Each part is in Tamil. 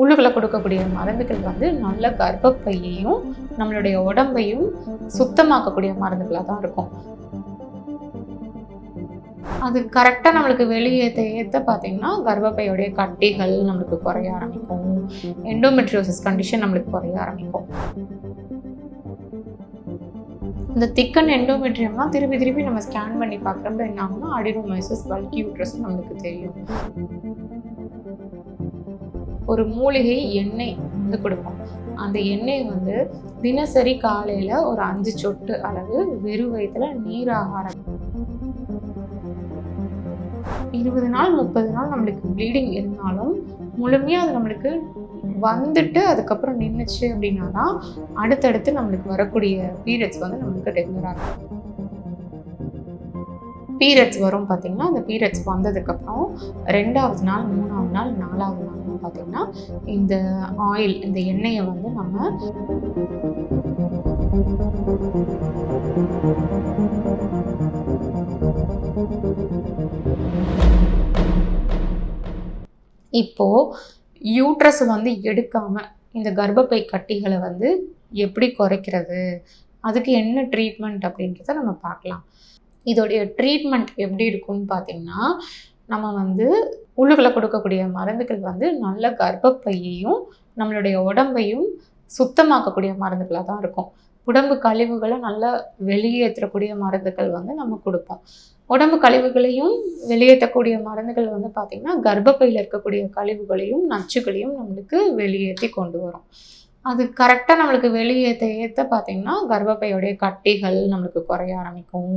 உள்ளுக்குள்ள கொடுக்கக்கூடிய மருந்துகள் வந்து நல்ல கர்ப்பப்பையையும் நம்மளுடைய உடம்பையும் சுத்தமாக்கக்கூடிய மருந்துகளாக தான் இருக்கும். அது கரெக்டாக நம்மளுக்கு வெளியே ஏற்ற பார்த்தீங்கன்னா கர்ப்பப்பையோடைய கட்டிகள் நம்மளுக்கு குறைய ஆரம்பிக்கும். எண்டோமெட்ரியோசிஸ் கண்டிஷன் நம்மளுக்கு குறைய ஆரம்பிக்கும். இந்த திக்கன் எண்டோமெட்ரியம்லாம் திருப்பி திருப்பி நம்ம ஸ்கேன் பண்ணி பார்க்குறப்ப என்ன ஆகும்னா அடினோமைசஸ் பல்கி யூட்ரஸ் நம்மளுக்கு தெரியும். ஒரு மூலிகை எண்ணெய் வந்து கொடுப்போம். அந்த எண்ணெய் வந்து தினசரி காலையில் ஒரு அஞ்சு சொட்டு அளவு வெறும் வயிற்றுல நீர் ஆகாரம். இருபது நாள் முப்பது நாள் நம்மளுக்கு ப்ளீடிங் இருந்தாலும் முழுமையாக அது நம்மளுக்கு வந்துட்டு அதுக்கப்புறம் நின்றுச்சு அப்படின்னா தான் அடுத்தடுத்து நம்மளுக்கு வரக்கூடிய பீரியட்ஸ் வந்து நம்மளுக்கு ரெகுலராக இருக்கும். பீரியட்ஸ் வரும் பார்த்தீங்கன்னா அந்த பீரியட்ஸ் வந்ததுக்கப்புறம் ரெண்டாவது நாள் மூணாவது நாள் நாலாவது நாள் பார்த்தீங்கன்னா இந்த ஆயில் இந்த எண்ணெயை வந்து நம்ம இப்போ யூட்ரஸ் வந்து எடுக்காம இந்த கர்ப்பப்பை கட்டிகளை வந்து எப்படி குறைக்கிறது அதுக்கு என்ன ட்ரீட்மெண்ட் அப்படின்றத நம்ம பார்க்கலாம். இதோடைய ட்ரீட்மெண்ட் எப்படி இருக்கும்னு பார்த்தீங்கன்னா நம்ம வந்து உள்ளுக்குள்ள கொடுக்கக்கூடிய மருந்துகள் வந்து நல்ல கர்ப்பப்பையையும் நம்மளுடைய உடம்பையும் சுத்தமாக்கக்கூடிய மருந்துகளாக தான் இருக்கும். உடம்பு கழிவுகளை நல்லா வெளியேற்றக்கூடிய மருந்துகள் வந்து நம்ம கொடுப்போம். உடம்பு கழிவுகளையும் வெளியேற்றக்கூடிய மருந்துகள் வந்து பார்த்திங்கன்னா கர்ப்பப்பையில் இருக்கக்கூடிய கழிவுகளையும் நச்சுகளையும் நம்மளுக்கு வெளியேற்றி கொண்டு வரும். அது கரெக்டாக நம்மளுக்கு வெளியேற்ற ஏற்ற பார்த்திங்கன்னா கர்ப்பப்பையோடைய கட்டிகள் நம்மளுக்கு குறைய ஆரம்பிக்கும்.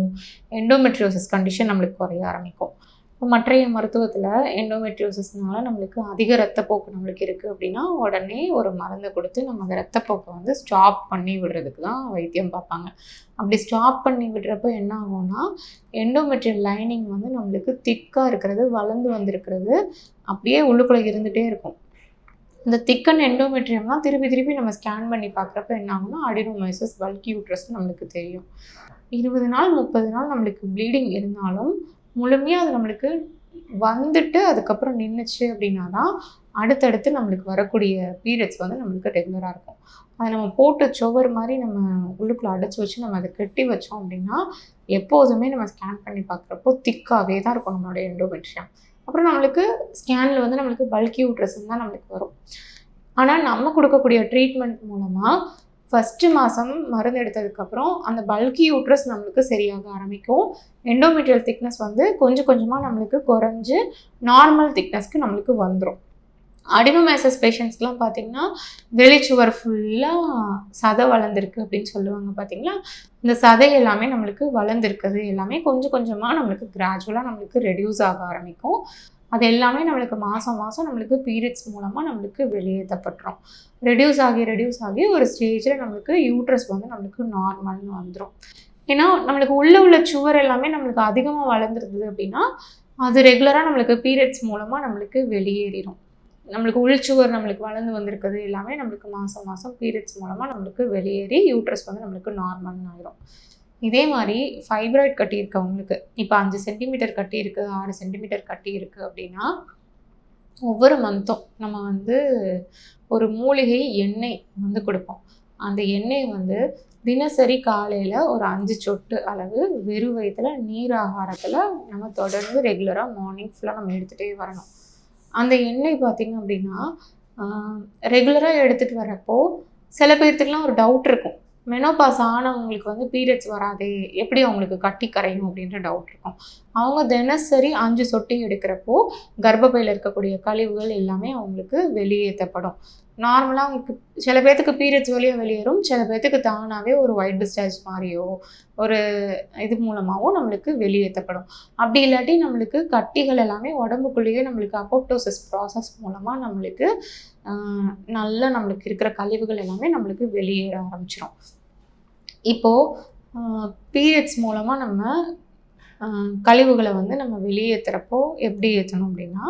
எண்டோமெட்ரியோசிஸ் கண்டிஷன் நம்மளுக்கு குறைய ஆரம்பிக்கும். மற்றைய மருத்துவத்தில் எண்டோமெட்ரியோசிஸ்னால நம்மளுக்கு அதிக ரத்தப்போக்கு நம்மளுக்கு இருக்குது அப்படின்னா உடனே ஒரு மருந்தை கொடுத்து நம்ம அந்த ரத்தப்போக்கை வந்து ஸ்டாப் பண்ணி விடுறதுக்கு தான் வைத்தியம் பார்ப்பாங்க. அப்படி ஸ்டாப் பண்ணி விடுறப்ப என்ன ஆகும்னா எண்டோமெட்ரியல் லைனிங் வந்து நம்மளுக்கு திக்காக இருக்கிறது வளர்ந்து வந்திருக்கிறது அப்படியே உள்ளுக்குள்ளே இருந்துகிட்டே இருக்கும். இந்த திக்கன் எண்டோமெட்ரியம்லாம் திருப்பி திருப்பி நம்ம ஸ்கேன் பண்ணி பார்க்குறப்ப என்ன ஆகும்னா அடினோமைசஸ் பல்கி யூட்ரஸ் நம்மளுக்கு தெரியும். இருபது நாள் முப்பது நாள் நம்மளுக்கு ப்ளீடிங் இருந்தாலும் முழுமையாக அது நம்மளுக்கு வந்துட்டு அதுக்கப்புறம் நின்றுச்சு அப்படின்னா தான் அடுத்தடுத்து நம்மளுக்கு வரக்கூடிய பீரியட்ஸ் வந்து நம்மளுக்கு ரெகுலராக இருக்கும். அதை நம்ம போட்டு சுவர் மாதிரி நம்ம உள்ளுக்குள்ளே அடைச்சி வச்சு நம்ம அதை கட்டி வச்சோம் அப்படின்னா எப்போதுமே நம்ம ஸ்கேன் பண்ணி பார்க்குறப்போ திக்காகவே தான் இருக்கும் நம்மளோட எண்டோமெட்ரியம் அப்புறம் நம்மளுக்கு ஸ்கேனில் வந்து நம்மளுக்கு பல்கி யூட்ரஸ்ன்னு தான் நம்மளுக்கு வரும். ஆனால் நம்ம கொடுக்கக்கூடிய ட்ரீட்மெண்ட் மூலமாக ஃபஸ்ட்டு மாதம் மருந்து எடுத்ததுக்கப்புறம் அந்த பல்கி யூட்ரஸ் நம்மளுக்கு சரியாக ஆரம்பிக்கும். எண்டோமெட்ரியல் திக்னஸ் வந்து கொஞ்சம் கொஞ்சமாக நம்மளுக்கு குறைஞ்சு நார்மல் திக்னஸ்க்கு நம்மளுக்கு வந்துடும் அடினோமேசஸ் பேஷண்ட்ஸ்க்கெலாம் பார்த்தீங்கன்னா வெளிச்சுவர் ஃபுல்லாக சதை வளர்ந்துருக்கு அப்படின்னு சொல்லுவாங்க பார்த்தீங்களா இந்த சதை எல்லாமே நம்மளுக்கு வளர்ந்துருக்குது எல்லாமே கொஞ்சம் கொஞ்சமாக நம்மளுக்கு கிராஜுவலாக நம்மளுக்கு ரெடியூஸ் ஆக ஆரம்பிக்கும். அது எல்லாமே நம்மளுக்கு மாதம் மாதம் நம்மளுக்கு பீரியட்ஸ் மூலமாக நம்மளுக்கு வெளியேற்றப்பட்டுரும். ரெடியூஸ் ஆகி ரெடியூஸ் ஆகி ஒரு ஸ்டேஜில் நம்மளுக்கு யூட்ரஸ் வந்து நம்மளுக்கு நார்மல்னு வந்துடும் ஏன்னா நம்மளுக்கு உள்ளே உள்ள சுவர் எல்லாமே நம்மளுக்கு அதிகமாக வளர்ந்துருது அப்படின்னா அது ரெகுலராக நம்மளுக்கு பீரியட்ஸ் மூலமாக நம்மளுக்கு வெளியேறிடும் நம்மளுக்கு உள்சுவர் நம்மளுக்கு வளர்ந்து வந்திருக்குது எல்லாமே நம்மளுக்கு மாதம் மாதம் பீரியட்ஸ் மூலமாக நம்மளுக்கு வெளியேறி யூட்ரஸ் வந்து நம்மளுக்கு நார்மல்னு ஆயிரும். இதே மாதிரி ஃபைப்ராய்ட் கட்டி இருக்கவங்களுக்கு இப்போ அஞ்சு சென்டிமீட்டர் கட்டி இருக்குது ஆறு சென்டிமீட்டர் கட்டி இருக்குது அப்படின்னா ஒவ்வொரு மந்த்தும் நம்ம வந்து ஒரு மூலிகை எண்ணெய் வந்து கொடுப்போம். அந்த எண்ணெய் வந்து தினசரி காலையில் ஒரு அஞ்சு சொட்டு அளவு வெறும் வயிற்றுல நீர் ஆகாரத்தில் நம்ம தொடர்ந்து ரெகுலராக மார்னிங் ஃபுல்லாக நம்ம எடுத்துகிட்டே வரணும். அந்த எண்ணெய் பார்த்திங்க அப்படின்னா ரெகுலராக எடுத்துகிட்டு வரப்போ சில பேர்த்துக்கெலாம் ஒரு டவுட் இருக்கும். மெனோபாஸ் ஆனவங்களுக்கு வந்து பீரியட்ஸ் வராதே எப்படி அவங்களுக்கு கட்டி கரையும் அப்படின்ற டவுட் இருக்கும். அவங்க தினசரி அஞ்சு சொட்டி எடுக்கிறப்போ கர்ப்பப்பையில் இருக்கக்கூடிய கழிவுகள் எல்லாமே அவங்களுக்கு வெளியேற்றப்படும். நார்மலாக அவங்களுக்கு சில பேர்த்துக்கு பீரியட்ஸ் வழியாக வெளியேறும் சில பேர்த்துக்கு தானாகவே ஒரு ஒயிட் டிஸ்சார்ஜ் மாதிரியோ ஒரு இது மூலமாகவும் நம்மளுக்கு வெளியேற்றப்படும். அப்படி இல்லாட்டி நம்மளுக்கு கட்டிகள் எல்லாமே உடம்புக்குள்ளேயே நம்மளுக்கு அப்போப்டோசிஸ் ப்ராசஸ் மூலமாக நம்மளுக்கு நல்ல நம்மளுக்கு இருக்கிற கழிவுகள் எல்லாமே நம்மளுக்கு வெளியேற ஆரம்பிச்சிடும் இப்போது பீரியட்ஸ் மூலமாக நம்ம கழிவுகளை வந்து நம்ம வெளியேற்றுறப்போ எப்படி ஏற்றணும் அப்படின்னா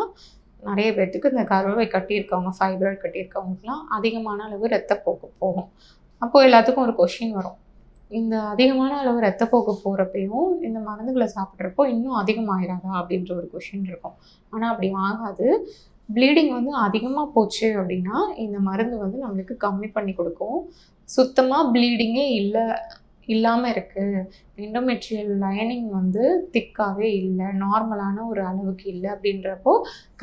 நிறைய பேர்த்துக்கு இந்த கருவை கட்டியிருக்கவங்க ஃபைப்ராய்ட் கட்டியிருக்கவங்களுக்குலாம் அதிகமான அளவு ரத்தப்போக்கு போகும். அப்போது எல்லாத்துக்கும் ஒரு கொஷின் வரும். இந்த அதிகமான அளவு ரத்தப்போக்கு போகிறப்பையும் இந்த மருந்துகளை சாப்பிட்றப்போ இன்னும் அதிகமாயிராதா அப்படின்ற ஒரு கொஷின் இருக்கும். ஆனால் அப்படி ஆகாது. ப்ளீடிங் வந்து அதிகமாக போச்சு அப்படின்னா இந்த மருந்து வந்து நம்மளுக்கு கம்மி பண்ணி கொடுக்கும். சுத்தமாக ப்ளீடிங்கே இல்லை இல்லாமல் இருக்குது இண்டோமெட்ரியல் லைனிங் வந்து திக்காகவே இல்லை நார்மலான ஒரு அளவுக்கு இல்லை அப்படின்றப்போ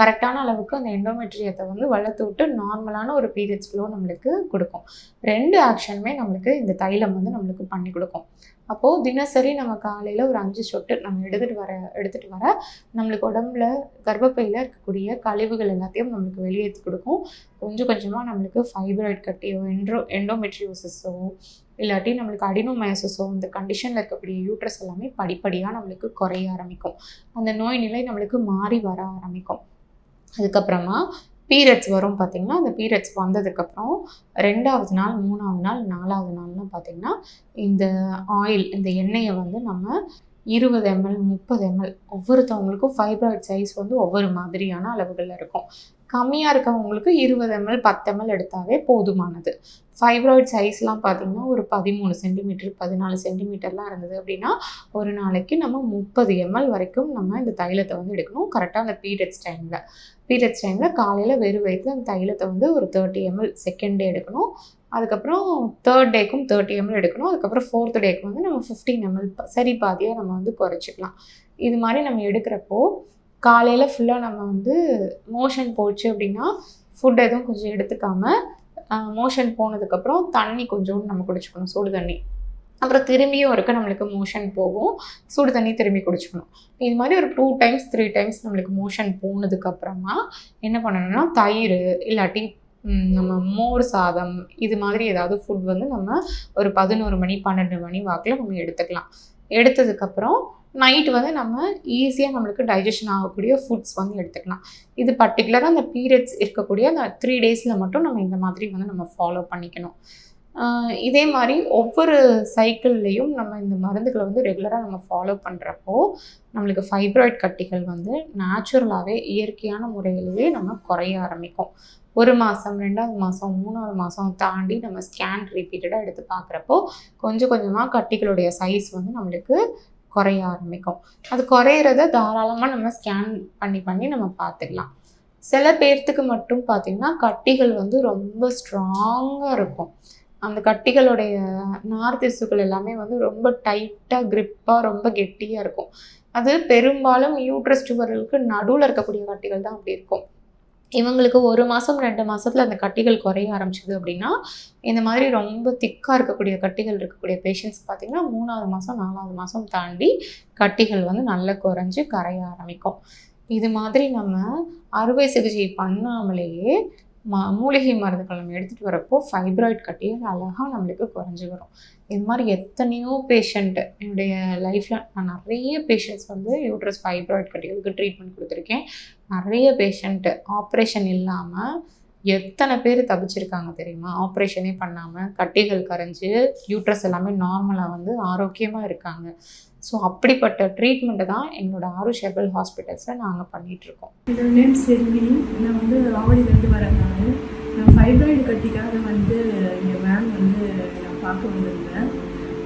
கரெக்டான அளவுக்கு அந்த எண்டோமெட்ரியத்தை வந்து வளர்த்து விட்டு நார்மலான ஒரு பீரியட்ஸ் ஃப்ளோ நம்மளுக்கு கொடுக்கும். ரெண்டு ஆக்ஷனுமே நம்மளுக்கு இந்த தைலம் வந்து நம்மளுக்கு பண்ணி கொடுக்கும். அப்போது தினசரி நம்ம காலையில் ஒரு அஞ்சு சொட்டு நம்ம எடுத்துகிட்டு வர எடுத்துகிட்டு வர நம்மளுக்கு உடம்புல கர்ப்பப்பையில் இருக்கக்கூடிய கழிவுகள் எல்லாத்தையும் நம்மளுக்கு வெளியேற்றி கொடுக்கும். கொஞ்சம் கொஞ்சமாக நம்மளுக்கு ஃபைப்ராய்ட் கட்டியோ என்ட்ரோ எண்டோமெட்ரியோசிஸோ இல்லாட்டி நம்மளுக்கு அடினோமயோசிஸோ இந்த கண்டிஷனில் இருக்கக்கூடிய யூட்ரஸ் எல்லாமே படிப்படியாக நம்மளுக்கு குறைய ஆரம்பிக்கும். அந்த நோய் நிலை நம்மளுக்கு மாறி வர ஆரம்பிக்கும். அதுக்கப்புறமா பீரியட்ஸ் வரும் பார்த்திங்கன்னா அந்த பீரியட்ஸ் வந்ததுக்கப்புறம் ரெண்டாவது நாள் மூணாவது நாள் நாலாவது நாள்லாம் பார்த்திங்கன்னா இந்த ஆயில் இந்த எண்ணெயை வந்து நம்ம இருபது எம்எல் முப்பது எம்எல் ஒவ்வொருத்தவங்களுக்கும் ஃபைப்ராய்ட் சைஸ் வந்து ஒவ்வொரு மாதிரியான அளவுகளில் இருக்கும். கம்மியாக இருக்கவங்களுக்கு இருபது எம்எல் பத்து எம்எல் எடுத்தாவே போதுமானது. ஃபைப்ராய்ட் சைஸ்லாம் பார்த்திங்கன்னா ஒரு பதிமூணு சென்டிமீட்டர் பதினாலு சென்டிமீட்டர்லாம் இருந்தது அப்படின்னா ஒரு நாளைக்கு நம்ம முப்பது எம்எல் வரைக்கும் நம்ம இந்த தைலத்தை வந்து எடுக்கணும். கரெக்டாக அந்த பீரியட்ஸ் டைமில் பீரியட்ஸ் டைமில் காலையில் வெறும் வயிற்றில் அந்த தைலத்தை வந்து ஒரு தேர்ட்டி எம்எல் செகண்ட் டே எடுக்கணும். அதுக்கப்புறம் தேர்ட் டேக்கும் தேர்ட்டி எம்எல் எடுக்கணும். அதுக்கப்புறம் ஃபோர்த் டேக்கு வந்து நம்ம ஃபிஃப்டீன் எம்எல் சரி பாதியாக நம்ம வந்து குறைச்சிக்கலாம். இது மாதிரி நம்ம எடுக்கிறப்போ காலையில் ஃபுல்லாக நம்ம வந்து மோஷன் போச்சு அப்படின்னா ஃபுட் எதுவும் கொஞ்சம் எடுத்துக்காமல் மோஷன் போனதுக்கப்புறம் தண்ணி கொஞ்சோண்டு நம்ம குடிச்சுக்கணும் சுடு தண்ணி. அப்புறம் திரும்பியும் இருக்க நம்மளுக்கு மோஷன் போகும். சுடு தண்ணி திரும்பி குடிச்சுக்கணும். இது மாதிரி ஒரு டூ டைம்ஸ் த்ரீ டைம்ஸ் நம்மளுக்கு மோஷன் போனதுக்கப்புறமா என்ன பண்ணணும்னா தயிர் இல்லாட்டி நம்ம மோர் சாதம் இது மாதிரி ஏதாவது ஃபுட் வந்து நம்ம ஒரு பதினோரு மணி பன்னெண்டு மணி வாக்கில் நம்ம எடுத்துக்கலாம். எடுத்ததுக்கப்புறம் நைட் வந்து நம்ம ஈஸியாக நம்மளுக்கு டைஜஷன் ஆகக்கூடிய ஃபுட்ஸ் வந்து எடுத்துக்கலாம். இது பர்டிகுலராக அந்த பீரியட்ஸ் இருக்கக்கூடிய அந்த த்ரீ டேஸில் மட்டும் நம்ம இந்த மாதிரி வந்து நம்ம ஃபாலோ பண்ணிக்கணும். இதே மாதிரி ஒவ்வொரு சைக்கிள்லேயும் நம்ம இந்த மருந்துகளை வந்து ரெகுலராக நம்ம ஃபாலோ பண்ணுறப்போ நம்மளுக்கு ஃபைப்ராய்ட் கட்டிகள் வந்து நேச்சுரலாகவே இயற்கையான முறையிலேயே நம்ம குறைய ஆரம்பிக்கும். ஒரு மாதம் ரெண்டாவது மாதம் மூணாவது மாதம் தாண்டி நம்ம ஸ்கேன் ரிப்பீட்டடாக எடுத்து பார்க்குறப்போ கொஞ்சம் கொஞ்சமாக கட்டிகளுடைய சைஸ் வந்து நம்மளுக்கு குறைய ஆரம்பிக்கும். அது குறையிறத தாராளமாக நம்ம ஸ்கேன் பண்ணி பண்ணி நம்ம பார்த்துக்கலாம். சில பேர்த்துக்கு மட்டும் பார்த்திங்கன்னா கட்டிகள் வந்து ரொம்ப ஸ்ட்ராங்காக இருக்கும். அந்த கட்டிகளுடைய நார் திசுக்கள் எல்லாமே வந்து ரொம்ப டைட்டாக கிரிப்பாக ரொம்ப கெட்டியாக இருக்கும். அது பெரும்பாலும் யூட்ரஸ் சுவர்களுக்கு நடுவில் இருக்கக்கூடிய கட்டிகள் தான் அப்படி இருக்கும். இவங்களுக்கு ஒரு மாதம் ரெண்டு மாதத்தில் அந்த கட்டிகள் குறைய ஆரம்பிச்சது அப்படின்னா இந்த மாதிரி ரொம்ப திக்காக இருக்கக்கூடிய கட்டிகள் இருக்கக்கூடிய பேஷண்ட்ஸ் பார்த்திங்கன்னா மூணாவது மாதம் நாலாவது மாதம் தாண்டி கட்டிகள் வந்து நல்லா குறைஞ்சி கரைய ஆரம்பிக்கும். இது மாதிரி நம்ம அறுவை சிகிச்சை பண்ணாமலேயே மா மூலிகை மருந்துகள் நம்ம எடுத்துகிட்டு வரப்போ ஃபைப்ராய்ட் கட்டிகள் அழகாக நம்மளுக்கு குறைஞ்சி வரும். இது மாதிரி எத்தனையோ பேஷண்ட்டு என்னுடைய லைஃப்பில் நான் நிறைய பேஷண்ட்ஸ் வந்து யூட்ரஸ் ஃபைப்ராய்ட் கட்டிகளுக்கு ட்ரீட்மெண்ட் கொடுத்துருக்கேன். நிறைய பேஷண்ட்டு ஆப்ரேஷன் இல்லாமல் எத்தனை பேர் தப்பிச்சிருக்காங்க தெரியுமா? ஆப்ரேஷனே பண்ணாமல் கட்டிகள் கரைஞ்சு யூட்ரஸ் எல்லாமே நார்மலாக வந்து ஆரோக்கியமாக இருக்காங்க. ஸோ அப்படிப்பட்ட ட்ரீட்மெண்ட்டை தான் எங்களோட ஆருஷ் ஹெர்பல் ஹாஸ்பிட்டல்ஸில் நாங்கள் பண்ணிகிட்ருக்கோம் என்னோட நேம் செல்வி நான் வந்து ஆவடியிலேருந்து வரேன் நான். நான் ஃபைப்ராய்டு கட்டிக்காக வந்து இங்கே மேம் வந்து நான் பார்க்க வந்திருந்தேன்.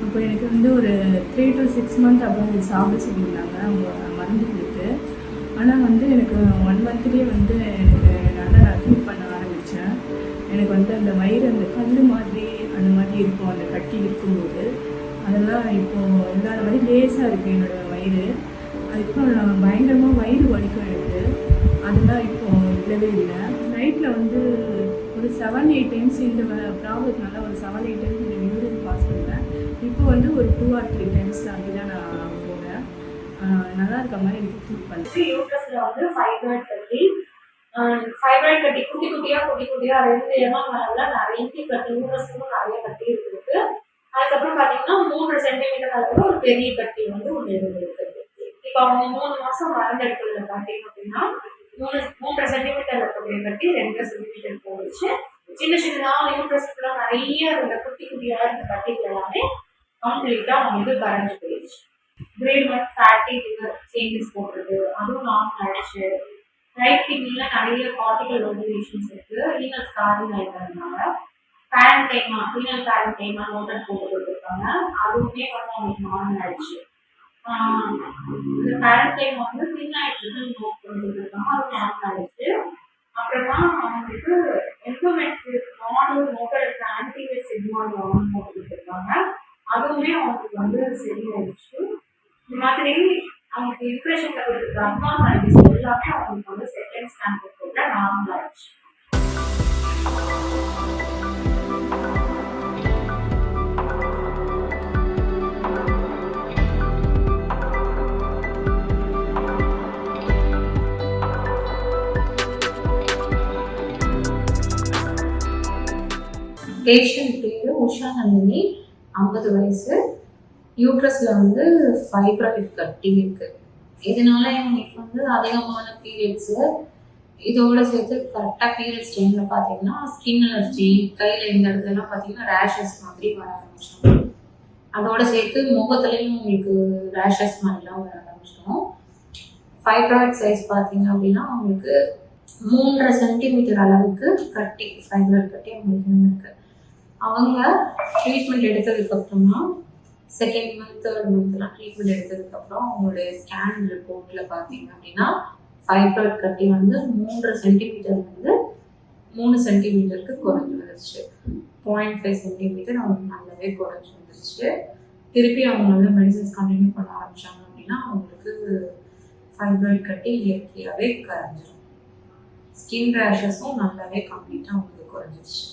அப்போ எனக்கு வந்து ஒரு த்ரீ டு சிக்ஸ் மந்த் அப்புறம் சாப்பிட சொல்லியிருந்தாங்க அவங்க மருந்து கொடுத்து ஆனால் வந்து எனக்கு ஒன் மந்த்லேயே வந்து எனக்கு நல்லா நான் பண்ண ஆரம்பித்தேன் எனக்கு வந்து அந்த வயிறு அந்த கல் மாதிரி அந்த மாதிரி இருக்கும். அந்த கட்டி இருக்கும்போது. அதெல்லாம் இப்போது இல்லாத மாதிரி லேசாக இருக்குது என்னோட வயிறு. இப்போ நான் பயங்கரமாக வயிறு வலிக்கும் எனக்கு. அதெல்லாம் இப்போது இல்லவே இல்லை. நைட்டில் வந்து ஒரு செவன் எயிட் டைம்ஸ் இந்த ப்ராப்ளத்தினால ஒரு செவன் எயிட் டைம்ஸ் இந்த யூரின் பாஸ் பண்ணுவேன். இப்போ வந்து ஒரு டூ ஆர் த்ரீ டைம்ஸ் அப்படி தான் நான் போகிறேன் நல்லா இருக்க மாதிரி எனக்கு ஃபீல் பண்ணுறேன் வந்து ஃபைப்ராய்ட் கட்டி ஃபைப்ராய்ட் கட்டி குட்டி குட்டியாக குட்டி குட்டியாக ரெண்டு எம்எம் நிறைய கட்டி யூட்ரஸ்க்கும் நிறைய கட்டி இருக்கு அதுக்கப்புறம் பார்த்தீங்கன்னா மூன்று சென்டிமீட்டர் அளவுல ஒரு பெரிய கட்டி வந்து ஒன்று இருக்கு இப்போ அவங்க மூணு மாதம் மருந்து பார்த்தீங்க அப்படின்னா மூணு மூன்றரை சென்டிமீட்டர் இருக்கக்கூடிய கட்டி ரெண்டரை சென்டிமீட்டர் போயிடுச்சு சின்ன சின்னதாக யூட்ரஸ்க்குள்ள நிறைய இந்த குட்டி குட்டியாக இருந்த கட்டிகள் எல்லாமே கம்ப்ளீட்டா வந்து கரைஞ்சு போயிடுச்சு. Grade one fatty liver changes போடுறது அதுவும் நார்மல் ஆயிடுச்சு ரைட் கிட்னியில் நிறைய கார்டிகல் ஓவலேஷன்ஸ் இருக்கு. ரீனல் ஸ்காரிங் ஆயிருக்கிறதுனால பேரண்டைமா பேரண்ட் டைமா நோட்டட் போட்டு கொடுத்துருக்காங்க. அதுவுமே வந்து அவங்களுக்கு நார்மல் ஆயிடுச்சு இந்த பேரண்ட் டைம் வந்து தின் ஆயிடுச்சுன்னு நோட் கொடுத்துருக்காங்க. அது நார்மல் ஆயிடுச்சு அப்புறமா அவங்களுக்கு எம்ப்ளாய்மெண்ட் மாடல் மோட்டல் ஆன்டிவேட் சிக்மால் மாடல் போட்டு கொடுத்துருக்காங்க. அதுவுமே அவங்களுக்கு வந்து சரியாயிடுச்சு இந்த மாதிரி அவங்களுக்கு இம்ப்ரெஷனில் கொடுத்துருக்க அம்மா எல்லாமே அவங்களுக்கு வந்து செகண்ட் ஸ்டாண்டர்ட் கூட நார்மல் ஆயிடுச்சு. பேஷண்ட் பேர் உஷா நந்தினி ஐம்பது வயசு. யூட்ரஸில் வந்து ஃபைப்ராய்டு கட்டி இருக்கு. இதனால எங்களுக்கு வந்து அதிகமான பீரியட்ஸு இதோட சேர்த்து கரெக்டாக பீரியட்ஸ் டைமில் பார்த்தீங்கன்னா ஸ்கின் அலர்ஜி கையில் இந்த இடத்துலலாம் பார்த்தீங்கன்னா ரேஷஸ் மாதிரி வர ஆரம்பிச்சிடும். அதோட சேர்த்து முகத்துலேயும் உங்களுக்கு ரேஷஸ் மாதிரிலாம் வர ஆரம்பிச்சிடும். ஃபைப்ராய்ட் சைஸ் பார்த்தீங்க அப்படின்னா அவங்களுக்கு மூன்றரை சென்டிமீட்டர் அளவுக்கு கட்டி ஃபைப்ராய்ட் கட்டி அவங்களுக்கு இருக்கு. அவங்க ட்ரீட்மெண்ட் எடுத்ததுக்கு அப்புறமா செகண்ட் மந்த் தேர்ட் மந்த்லாம் ட்ரீட்மெண்ட் எடுத்ததுக்கப்புறம் அவங்களுடைய ஸ்கேன் ரிப்போர்ட்டில் பார்த்தீங்க அப்படின்னா ஃபைப்ராய்ட் கட்டி வந்து மூன்றரை சென்டிமீட்டர் வந்து மூணு சென்டிமீட்டருக்கு குறைஞ்சி வந்துருச்சு. பாயிண்ட் ஃபைவ் சென்டிமீட்டர் அவங்க நல்லாவே குறைஞ்சி வந்துருச்சு. திருப்பி அவங்க வந்து மெடிசன்ஸ் கண்டினியூ பண்ண ஆரம்பிச்சாங்க அப்படின்னா அவங்களுக்கு ஃபைப்ராய்ட் கட்டி இயற்கையாகவே கரைஞ்சிடும் ஸ்கின் ரேஷஸும் நல்லாவே கம்ப்ளீட்டாக அவங்களுக்கு குறைஞ்சிருச்சு.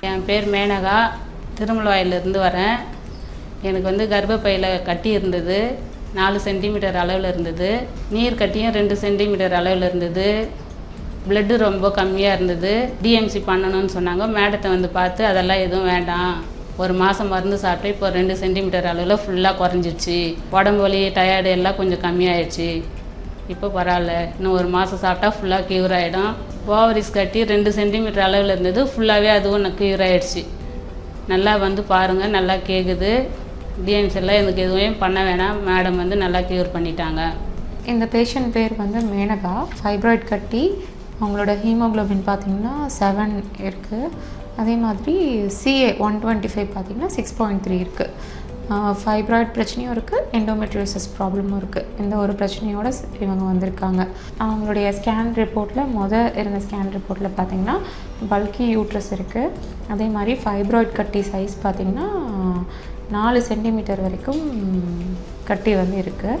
என் பேர் மேனகா. திருமலவாயிலிருந்து வரேன். எனக்கு வந்து கர்ப்பப்பையில் கட்டி இருந்தது. நாலு சென்டிமீட்டர் அளவில் இருந்தது. நீர் கட்டியும் ரெண்டு சென்டிமீட்டர் அளவில் இருந்தது. பிளட்டு ரொம்ப கம்மியாக இருந்தது. டிஎம்சி பண்ணணும்னு சொன்னாங்க. மேடத்தை வந்து பார்த்து அதெல்லாம் எதுவும் வேண்டாம். ஒரு மாதம் மருந்து சாப்பிட்டு இப்போ ரெண்டு சென்டிமீட்டர் அளவில் ஃபுல்லாக குறைஞ்சிருச்சு. உடம்பு வலி டயர்டு எல்லாம் கொஞ்சம் கம்மியாயிடுச்சு. இப்போ பரவாயில்ல. இன்னும் ஒரு மாதம் சாப்பிட்டா ஃபுல்லாக க்யூர் ஆகிடும் ஓவரிஸ் கட்டி ரெண்டு சென்டிமீட்டர் அளவில் இருந்தது. ஃபுல்லாகவே அதுவும் க்யூர் ஆகிடுச்சு நல்லா வந்து பாருங்கள் நல்லா கேட்குது டிஎம்ஸ் எல்லாம் எனக்கு எதுவுமே பண்ண வேணாம். மேடம் வந்து நல்லா க்யூர் பண்ணிட்டாங்க. இந்த பேஷண்ட் பேர் வந்து மேனகா. ஃபைப்ராய்ட் கட்டி அவங்களோட ஹீமோகுளோபின் பார்த்தீங்கன்னா செவன் இருக்குது அதே மாதிரி சிஏ ஒன் டுவெண்ட்டி ஃபைவ் பார்த்தீங்கன்னா சிக்ஸ் பாயிண்ட் த்ரீ இருக்குது ஃபைப்ராய்ட் பிரச்சனையும் இருக்குது எண்டோமெட்ரியோசிஸ் ப்ராப்ளமும் இருக்குது இந்த ஒரு பிரச்சனையோடு இவங்க வந்திருக்காங்க. அவங்களுடைய ஸ்கேன் ரிப்போர்ட்டில் மொதல் இருந்த ஸ்கேன் ரிப்போர்ட்டில் பார்த்திங்கன்னா பல்கி யூட்ரஸ் இருக்குது அதே மாதிரி ஃபைப்ராய்ட் கட்டி சைஸ் பார்த்திங்கன்னா நாலு சென்டிமீட்டர் வரைக்கும் கட்டி வந்து இருக்குது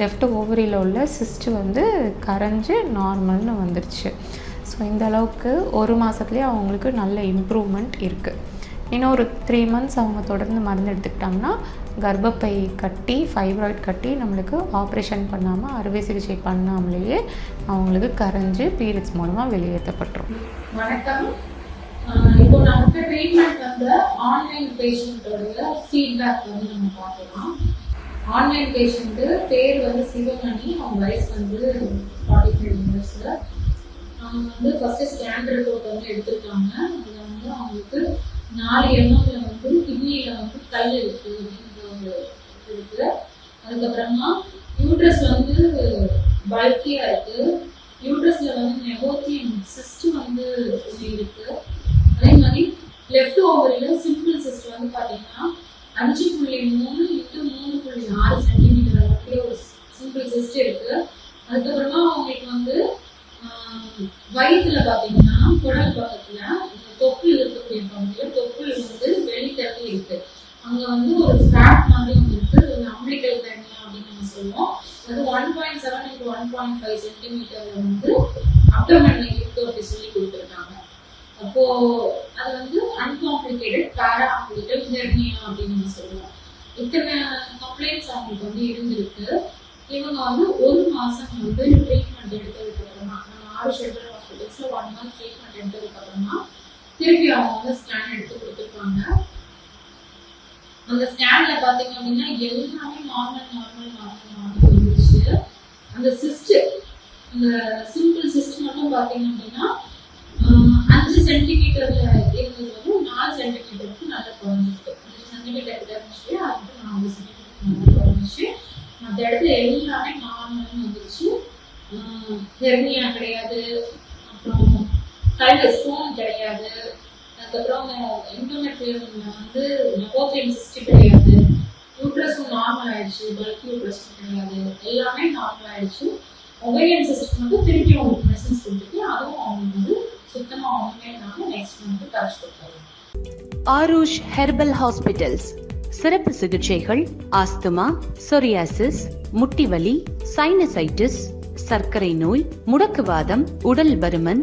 லெஃப்ட் ஓவரியில் உள்ள சிஸ்ட் வந்து கரைஞ்சு நார்மல்னு வந்துருச்சு. ஸோ இந்த அளவுக்கு ஒரு மாதத்துலேயே அவங்களுக்கு நல்ல இம்ப்ரூவ்மெண்ட் இருக்குது இன்னும் ஒரு த்ரீ மந்த்ஸ் அவங்க தொடர்ந்து மருந்து எடுத்துக்கிட்டாங்கன்னா கர்ப்பப்பை கட்டி ஃபைப்ராய்ட் கட்டி நம்மளுக்கு ஆப்ரேஷன் பண்ணாமல் அறுவை சிகிச்சை பண்ணாமலேயே அவங்களுக்கு கரைஞ்சு பீரியட்ஸ் மூலமாக வெளியேற்றப்பட்டுரும். வணக்கம். இப்போ நமக்கு ட்ரீட்மெண்ட் வந்து ஆன்லைன் பேஷண்ட்டோடைய ஃபீட்பேக் வந்து நம்ம பார்க்கலாம். ஆன்லைன் பேஷண்ட்டு பேர் வந்து சிவமணி அவங்க வயசு வந்து ஃபார்ட்டி ஃபைவ் இயர்ஸில் அவங்க வந்து ஃபஸ்ட்டு ஸ்கேன் ரிப்போர்ட் வந்து எடுத்திருக்காங்க. அதில் வந்து அவங்களுக்கு நாலு எம்எம்ல வந்து கிட்னியில் வந்து கல் இருக்குது அப்படின்ற ஒரு இது இருக்குது அதுக்கப்புறமா யூட்ரஸ் வந்து பல்கியாக இருக்குது யூட்ரஸில் வந்து நெகோத்தியம் சிஸ்ட் வந்து இருக்குது அதே மாதிரி லெஃப்ட் ஓவரில் சிம்பிள் சிஸ்ட் வந்து பார்த்தீங்கன்னா அஞ்சு புள்ளி மூணு புள்ளி ஆறு சென்டிமீட்டர் அளவுக்கு ஒரு சிம்பிள் சிஸ்ட் இருக்கு அதுக்கப்புறமா அவங்களுக்கு வந்து ஆஹ், வயித்துல பார்த்தீங்கன்னா குடல் பக்கத்துல இந்த தொப்புள் இருக்கக்கூடிய பகுதியில் தொப்புள் வந்து வெளித்தள்ளி இருக்கு. அங்க வந்து ஒரு ஃபேட் மாதிரி ஒன்று இருக்கு. ஒரு அம்பிளிக்கல் தனியா அப்படின்னு நம்ம சொல்லுவோம். அது one point seven into one point five சென்டிமீட்டர்ல வந்து அப்டமன் இருக்கு அப்படி சொல்லி கொடுத்துருக்காங்க. அப்போ அது வந்து அன்காம்ப்ளிகேட்டட் பேரா ஆம்பிளிட்டட் ஹெர்னியா அப்படின்னு நம்ம சொல்லுவோம். இத்தனை கம்ப்ளைண்ட்ஸ் அவங்களுக்கு வந்து இருந்திருக்கு. இவங்க வந்து ஒரு மாசம் வந்து ட்ரீட்மெண்ட் எடுத்ததுக்கு அப்புறமா நம்ம ஆறு ஷெல்டர் ஹாஸ்பிட்டல்ஸ்ல ஒன் மந்த் ட்ரீட்மெண்ட் எடுத்ததுக்கு அப்புறமா திருப்பி அவங்க வந்து ஸ்கேன் எடுத்து கொடுத்துருப்பாங்க அந்த ஸ்கேன்ல பாத்தீங்க அப்படின்னா எல்லாமே நார்மல் நார்மல் நார்மல் நார்மல் இருந்துச்சு. அந்த சிஸ்ட் அந்த சிம்பிள் சிஸ்ட் மட்டும் பாத்தீங்க அப்படின்னா அஞ்சு சென்டிமீட்டர்ல இருந்தது வந்து நாலு சென்டிமீட்டருக்கு நல்லா குறைஞ்சிருக்கு. அஞ்சு சென்டிமீட்டர் கிட்ட இருந்துச்சு அது வந்து நாலு சென்டிமீட்டர் நல்லா குறைஞ்சிச்சு. மற்ற இடத்துல எல்லாமே நார்மல் வந்துருச்சு. ஹெர்னியா கிடையாது. அப்புறம் கல்ல ஸ்டோன் கிடையாது. அதுக்கப்புறம் இன்டர்நெட் வந்து நெப்போபியன் சிஸ்ட் கிடையாது. யூட்ரஸும் நார்மல் ஆயிடுச்சு. பல்க் யூட்ரஸும் கிடையாது. எல்லாமே நார்மல் ஆயிடுச்சு. ஒவேரியன் சிஸ்டம் மட்டும் திருப்பி அவங்களுக்கு மெசேஜ் கொடுத்துட்டு அதுவும் அவங்களுக்கு வந்து சுத்தமாக அவங்களே நாங்கள் நெக்ஸ்ட் மந்த்து டச் கொடுத்தாங்க. ஆரூஷ் ஹெர்பல் ஹாஸ்பிட்டல்ஸ் சிறப்பு சிகிச்சைகள் ஆஸ்துமா சொரியாசிஸ் முட்டிவலி சைனசைட்டிஸ் சர்க்கரை நோய் முடக்குவாதம் உடல் பருமன்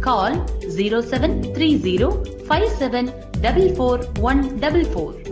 Call 0730 5744